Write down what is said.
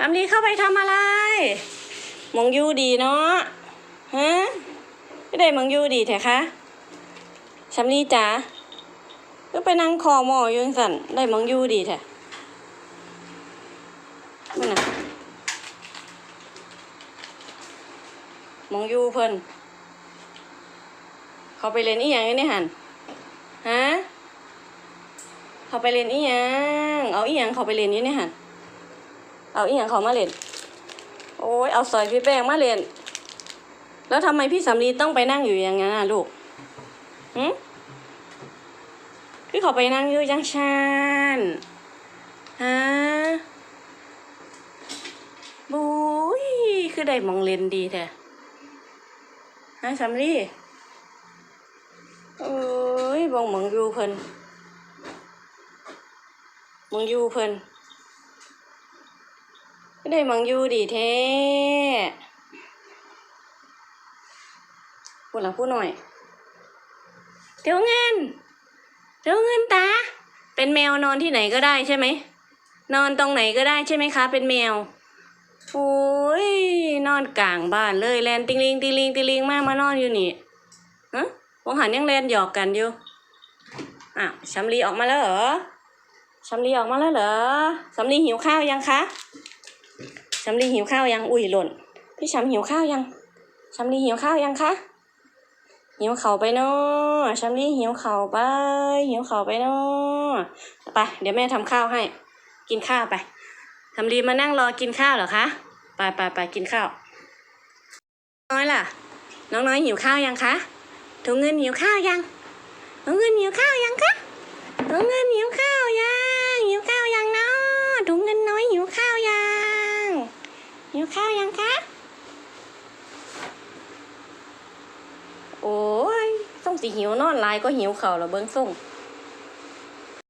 ทำดีเข้าไปทำอะไร มองยูดีเนาะฮะไม่ได้มองยูดีแท้คะชำลีจ๋าก็ไปนั่งคอหมออยืนสั่นได้มองยูดีแท้นั่นนะมองยูเพิ่นเขาไปเล่นอีหยังอยู่หันฮะเขาไปเล่นอีหยังเอาอีหยังเขาไปเล่นอยู่ในหัน เอาอีหยังเขามาเล่น โอ้ยเอาสอยพี่แป้งมาเล่น แล้วทำไมพี่สำลีต้องไปนั่งอยู่อย่างนั้นน่ะลูกหืมคือเขาไปนั่งอยู่จังชันฮะบุ้ยคือได้มองเล่นดีแท้ฮะสำลีเอ้ยบองมองอยู่เพิ่นมองอยู่เพิ่น ได้มังยูดีแท้พูดหลังพูดหน่อยเดี๋ยวเงินเดี๋ยวเงินตา เป็นแมวนอนที่ไหนก็ได้ใช่ไหม นอนตรงไหนก็ได้ใช่ไหมคะ เป็นแมวโอ้ยนอนกลางบ้านเลยแลนติงลิงติงลิงติงลิงมากมานอนอยู่นี่ฮะวงหันยังแลนหยอกกันอยู่อ้าวชำลีออกมาแล้วเหรอชำลีออกมาแล้วเหรอสำลีหิวข้าวยังคะ ชำลีหิวข้าวยัง อุ้ยหล่น พี่ชำหิวข้าวยังชำลีหิวข้าวยังคะหิวเข่าไปเนาะชำลีหิวเข่าไป หิวเข่าไปเนาะไป เดี๋ยวแม่ทำข้าวให้ กินข้าวไปชำลีมานั่งรอกินข้าวเหรอคะ ไปไปไปกินข้าว น้อยล่ะ น้องน้อยหิวข้าวยังคะถุงเงินหิวข้าวยังถุงเงินหิวข้าวยังคะถุงเงินหิวข้าวยังหิวข้าวยังเนาะถุงเงินน้อยหิวข้าวยัง หิวข้าวยังคะ โอ้ยส่งสิหิวนอนลายก็หิวเข่าแล้วเบิ้งส่ง